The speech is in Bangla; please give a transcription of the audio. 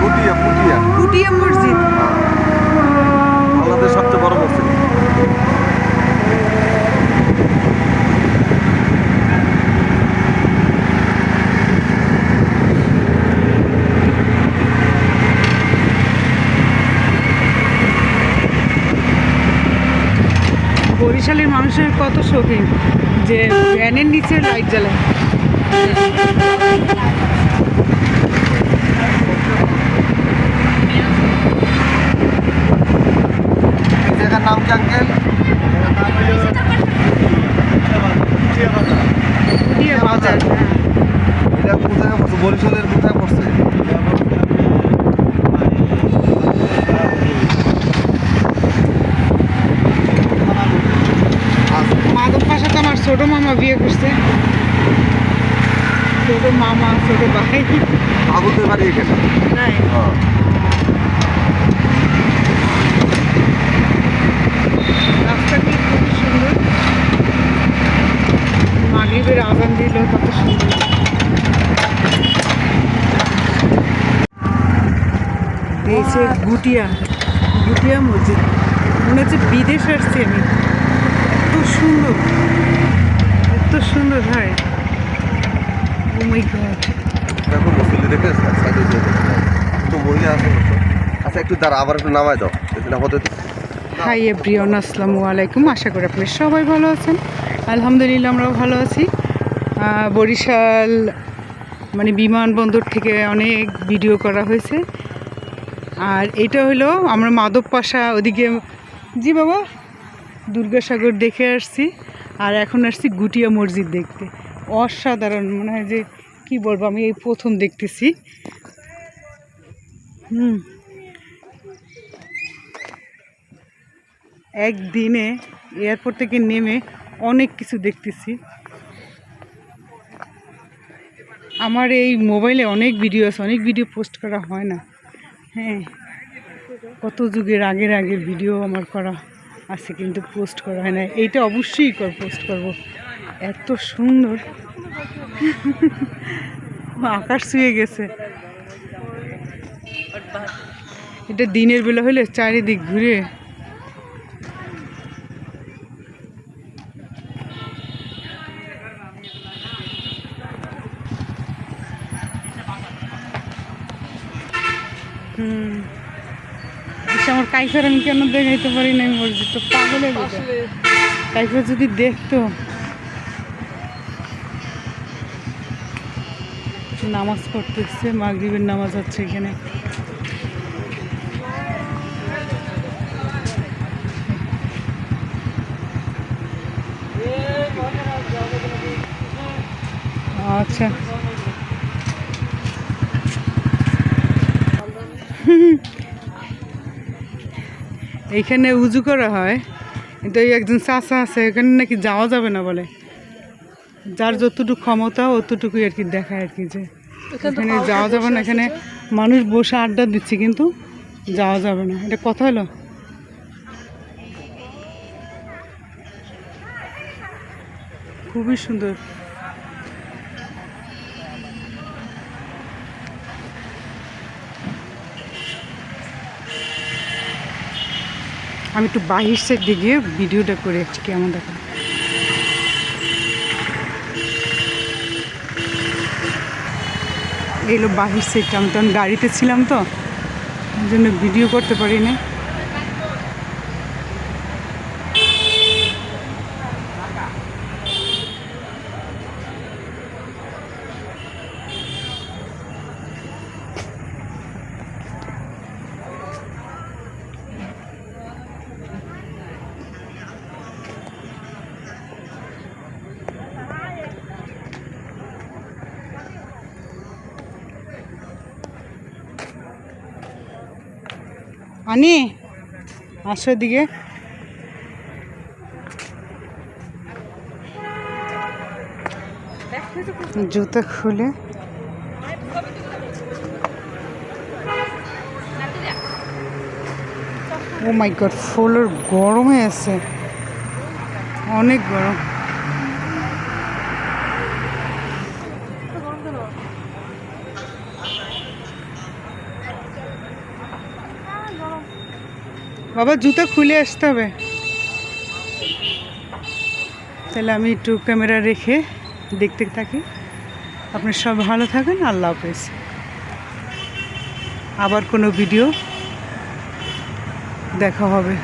ফুটিয়া ফুটিয়া। ফুটিয়া মসজিদ। হ্যাঁ। বাংলাদেশ সবচেয়ে বড় মসজিদ। বরিশালের মানুষের কত শৌখিন যে ভ্যানের নিচে লাইট জ্বালায়। আঙ্কেল। এটা কোথায় পড়ছে? বরিশালের কোথায় পড়ছে? মাধব পাশাতে আমার ছোট মামা বিয়ে করছে। ছোট মামা ছোট ভাই। আবুদের বাড়ি এখানে? নাই হ্যাঁ। রাস্তাটি খুব সুন্দর মাগরিবের আজান দিল কত সুন্দর এই যে গুটিয়া গুটিয়া মসজিদ। মনে হচ্ছে বিদেশ আসছি আমি। এত সুন্দর এত সুন্দর ও মাই গড দেখো মুসলি দেখে সাইডে তো মহিলা আছে আচ্ছা একটু দাঁড়া আবার একটু নামায় দাও। এখানে আমাদের হাই এভরিওন আসসালামু আলাইকুম। আশা করি আপনি সবাই ভালো আছেন। আলহামদুলিল্লাহ আমরাও ভালো আছি। বরিশাল মানে বিমানবন্দর থেকে অনেক ভিডিও করা হয়েছে। আর এটা হলো আমরা মাধব পাশা ওদিকে, জি বাবা, দুর্গাসাগর দেখে আসছি। আর এখন আসছি গুটিয়া মসজিদ দেখতে। অসাধারণ, মনে হয় যে কি বলব, আমি এই প্রথম দেখতেছি। হুম। একদিনে এয়ারপোর্ট থেকে নেমে অনেক কিছু দেখতেছি। আমার এই মোবাইলে অনেক ভিডিও আছে, অনেক ভিডিও পোস্ট করা হয় না। হ্যাঁ কত যুগের আগের আগের ভিডিও আমার করা আছে কিন্তু পোস্ট করা হয় না এইটা অবশ্যই কর পোস্ট করব। এত সুন্দর। আকাশ শুয়ে গেছে। এটা দিনের বেলা হলে চারিদিক ঘুরে হুম। আমার কাইফার আমি কেন দেখাইতে পারি না আমি বলছি তো পাগলে কাইফার যদি দেখতো। নামাজ পড়তেছে মাগরিবের নামাজ হচ্ছে এখানে। আচ্ছা। এইখানে উজু করা হয়। কিন্তু এই একজন চাষা আছে এখানে নাকি যাওয়া যাবে না বলে। যার যতটুকু ক্ষমতা অতটুকুই আর কি দেখায় আর কি যে এখানে যাওয়া যাবে না এখানে মানুষ বসে আড্ডা দিচ্ছে কিন্তু যাওয়া যাবে না। এটা কথা হলো? খুবই সুন্দর। আমি একটু বাহির সাইড দিয়ে গিয়ে ভিডিওটা করে একটু কেমন দেখা? এলো বাহির সাইডটা আমি তো, আমি গাড়িতে ছিলাম তো জন্য ভিডিও করতে পারি না আনি আসো দিকে জুতো খুলে। ও মাই গড ফ্লোর গরম আছে। অনেক গরম। বাবা, জুতো খুলে আসতে হবে। তাহলে আমি একটু ক্যামেরা রেখে দেখতে থাকি। আপনার সব ভালো থাকেন, আল্লাহ হাফেজ। আবার কোনো ভিডিও দেখা হবে।